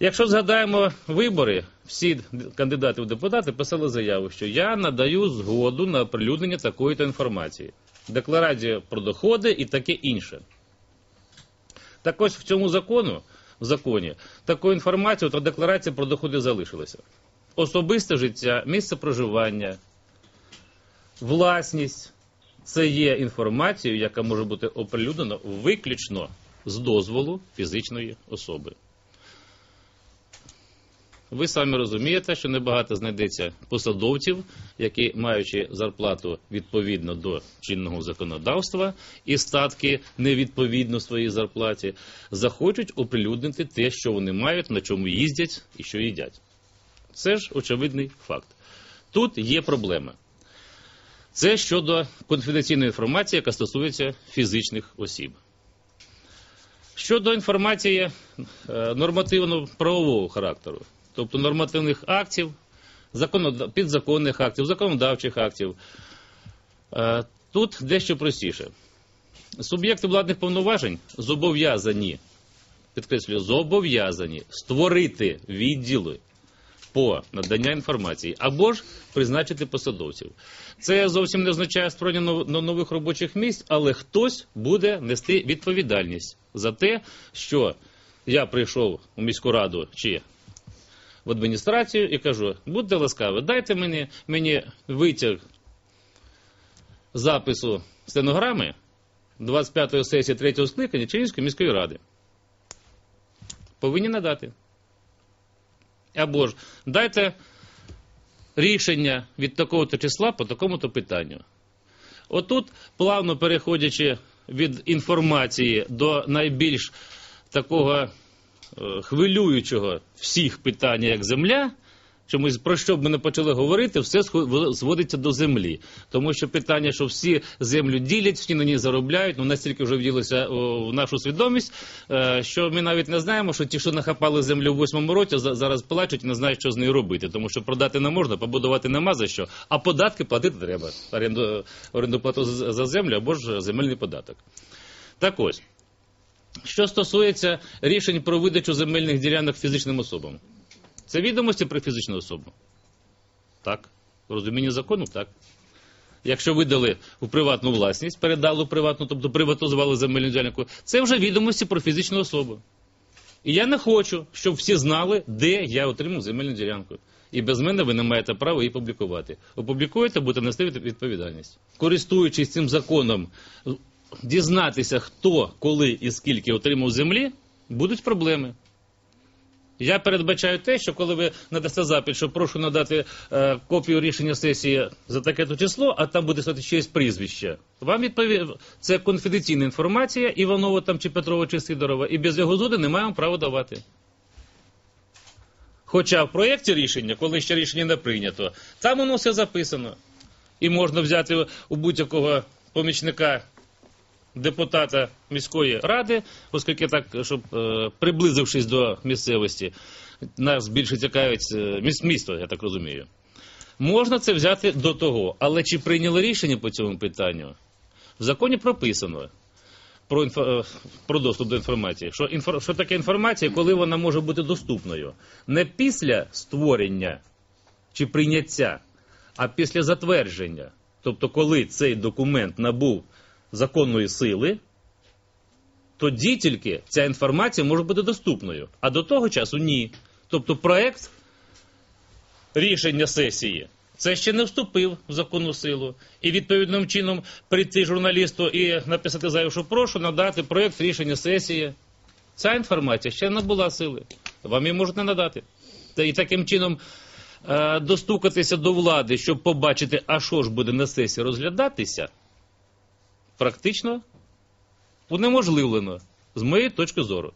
Якщо згадаємо вибори, всі кандидати в депутати писали заяву, що я надаю згоду на оприлюднення такої-то інформації. Декларація про доходи і таке інше. Так ось в цьому закону, в законі такої інформації, то декларація про доходи залишилася. Особисте життя, місце проживання, власність це є інформацією, яка може бути оприлюднена виключно з дозволу фізичної особи. Ви самі розумієте, що небагато знайдеться посадовців, які, маючи зарплату відповідно до чинного законодавства і статки невідповідно своїй зарплаті, захочуть оприлюднити те, що вони мають, на чому їздять і що їдять. Це ж очевидний факт. Тут є проблема. Це щодо конфіденційної інформації, яка стосується фізичних осіб. Щодо інформації е, нормативно-правового характеру, тобто нормативних актів, підзаконних актів, законодавчих актів, е, тут дещо простіше. Суб'єкти владних повноважень зобов'язані, підкреслюю, зобов'язані створити відділи по надання інформації або ж призначити посадовців. Це зовсім не означає створення нових робочих місць, але хтось буде нести відповідальність за те, що я прийшов у міську раду чи в адміністрацію і кажу: будьте ласкаві, дайте мені, мені витяг запису стенограми 25-ї сесії 3-го скликання Чернівської міської ради. Повинні надати. Або ж дайте рішення від такого-то числа по такому-то питанню. Отут, плавно переходячи від інформації до найбільш такого хвилюючого всіх питання, як земля, чомусь про що б ми не почали говорити, все зводиться до землі. Тому що питання, що всі землю ділять, всі на ній заробляють, ну настільки вже вділося в нашу свідомість, е, що ми навіть не знаємо, що ті, що нахапали землю в восьмому році, зараз плачуть і не знають, що з нею робити. Тому що продати не можна, побудувати нема за що, а податки платити треба. Оренду, оренду плату за землю або ж земельний податок. Так ось. Що стосується рішень про видачу земельних ділянок фізичним особам, це відомості про фізичну особу? Так. В розумінні закону, так. Якщо видали у приватну власність, передали у приватну, тобто приватизували земельну ділянку, це вже відомості про фізичну особу. І я не хочу, щоб всі знали, де я отримав земельну ділянку. І без мене ви не маєте права її публікувати. Опублікуєте, будете нести відповідальність. Користуючись цим законом, дізнатися, хто, коли і скільки отримав землі, будуть проблеми. Я передбачаю те, що коли ви надасте запит, що прошу надати е, копію рішення сесії за таке-то число, а там буде стояти чиєсь прізвище, вам відпові... це конфіденційна інформація Іванова там чи Петрова чи Сидорова, і без його згоди не маємо права давати. Хоча в проєкті рішення, коли ще рішення не прийнято, там воно все записано. І можна взяти у будь-якого помічника депутата міської ради, оскільки так, щоб е, приблизившись до місцевості, нас більше цікавить е, місто, я так розумію. Можна це взяти до того, але чи прийняли рішення по цьому питанню? В законі прописано про, інфо, е, про доступ до інформації. Що, інфо, що таке інформація, коли вона може бути доступною? Не після створення чи прийняття, а після затвердження. Тобто, коли цей документ набув законної сили, тоді тільки ця інформація може бути доступною. А до того часу ні. Тобто проект рішення сесії це ще не вступив в законну силу. І відповідним чином прийти журналісту і написати заяву, що прошу надати проект рішення сесії. Ця інформація ще не була сили. Вам її можуть не надати. Та і таким чином е, достукатися до влади, щоб побачити, а що ж буде на сесії розглядатися, практично унеможливлено з моєї точки зору.